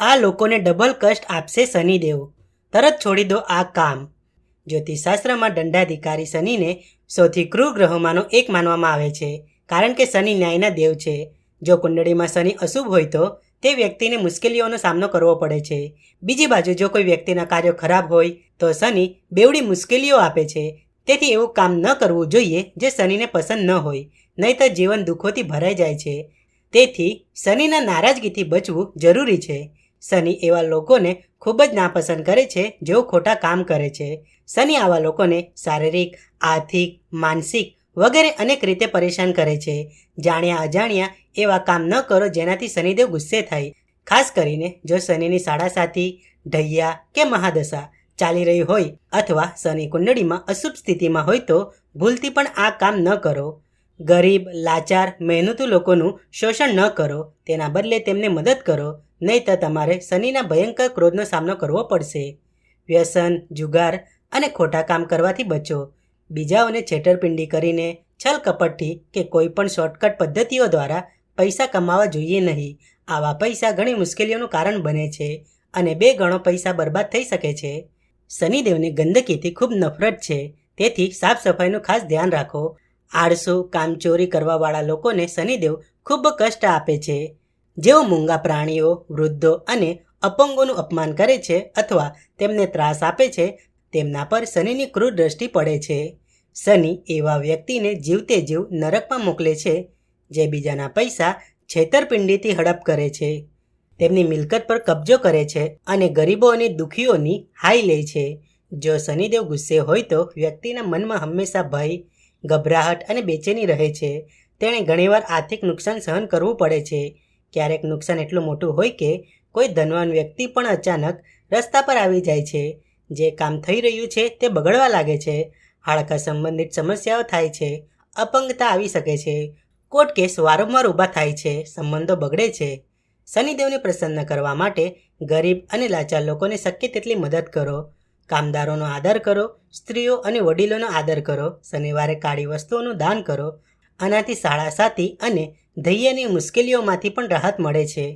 આ લોકોને ડબલ કષ્ટ આપશે શનિદેવ. તરત છોડી દો આ કામ. જ્યોતિષશાસ્ત્રમાં દંડાધિકારી શનિને સૌથી ક્રૂર ગ્રહોમાંનો એક માનવામાં આવે છે, કારણ કે શનિ ન્યાયના દેવ છે. જો કુંડળીમાં શનિ અશુભ હોય તો તે વ્યક્તિને મુશ્કેલીઓનો સામનો કરવો પડે છે. બીજી બાજુ જો કોઈ વ્યક્તિના કાર્યો ખરાબ હોય તો શનિ બેવડી મુશ્કેલીઓ આપે છે. તેથી એવું કામ ન કરવું જોઈએ જે શનિને પસંદ ન હોય, નહીંતર જીવન દુઃખોથી ભરાઈ જાય છે. તેથી શનિના નારાજગીથી બચવું જરૂરી છે. શનિ એવા લોકોને ખૂબ જ નાપસંદ કરે છે જેઓ ખોટા કામ કરે છે. શનિ આવા લોકોને શારીરિક, આર્થિક, માનસિક વગેરે અનેક રીતે પરેશાન કરે છે. જાણ્યા અજાણ્યા એવા કામ ન કરો જેનાથી શનિદેવ ગુસ્સે થાય. ખાસ કરીને જો શનિની સાડા સાથી ઢૈયા કે મહાદશા ચાલી રહી હોય અથવા શનિ કુંડળીમાં અશુભ સ્થિતિમાં હોય તો ભૂલથી પણ આ કામ ન કરો. ગરીબ, લાચાર, મહેનતુ લોકોનું શોષણ ન કરો. તેના બદલે તેમને મદદ કરો. નહીંતર તમારે શનિના ભયંકર ક્રોધનો સામનો કરવો પડશે. વ્યસન, જુગાર અને ખોટા કામ કરવાથી બચો. બીજાઓને છેતરપિંડી કરીને, છલ કપટથી કે કોઈ પણ શોર્ટકટ પદ્ધતિઓ દ્વારા પૈસા કમાવા જોઈએ નહીં. આવા પૈસા ઘણી મુશ્કેલીઓનું કારણ બને છે અને બે ગણો પૈસા બરબાદ થઈ શકે છે. શનિદેવને ગંદકીથી ખૂબ નફરત છે. તેથી સાફ સફાઈનું ખાસ ધ્યાન રાખો. આળસુ, કામચોરી કરવાવાળા લોકોને શનિદેવ ખૂબ કષ્ટ આપે છે. જેઓ મૂંગા પ્રાણીઓ, વૃદ્ધો અને અપંગોનું અપમાન કરે છે અથવા તેમને ત્રાસ આપે છે, તેમના પર શનિની ક્રૂર દ્રષ્ટિ પડે છે. શનિ એવા વ્યક્તિને જીવતે જીવ નરકમાં મોકલે છે, જે બીજાના પૈસા છેતરપિંડીથી હડપ કરે છે. તેમની મિલકત પર કબજો કરે છે અને ગરીબો અને દુઃખીઓની હાઈ લે છે. જો શનિદેવ ગુસ્સે હોય તો વ્યક્તિના મનમાં હંમેશા ભય, ગભરાહટ અને બેચેની રહે છે. તેણે ઘણીવાર આર્થિક નુકસાન સહન કરવું પડે છે. ક્યારેક નુકસાન એટલું મોટું હોય કે કોઈ ધનવાન વ્યક્તિ પણ અચાનક રસ્તા પર આવી જાય છે. જે કામ થઈ રહ્યું છે તે બગડવા લાગે છે. હાડકા સંબંધિત સમસ્યાઓ થાય છે. અપંગતા આવી શકે છે. કોર્ટ કેસ વારંવાર ઊભા થાય છે. સંબંધો બગડે છે. શનિદેવને પ્રસન્ન કરવા માટે ગરીબ અને લાચાર લોકોને શક્ય તેટલી મદદ કરો. કામદારોનો આદર કરો. સ્ત્રીઓ અને વડીલોનો આદર કરો. શનિવારે કાળી વસ્તુઓનું દાન કરો. આનાથી શાળા સાથી અને ધૈર્યની મુશ્કેલીઓમાંથી પણ રાહત મળે છે.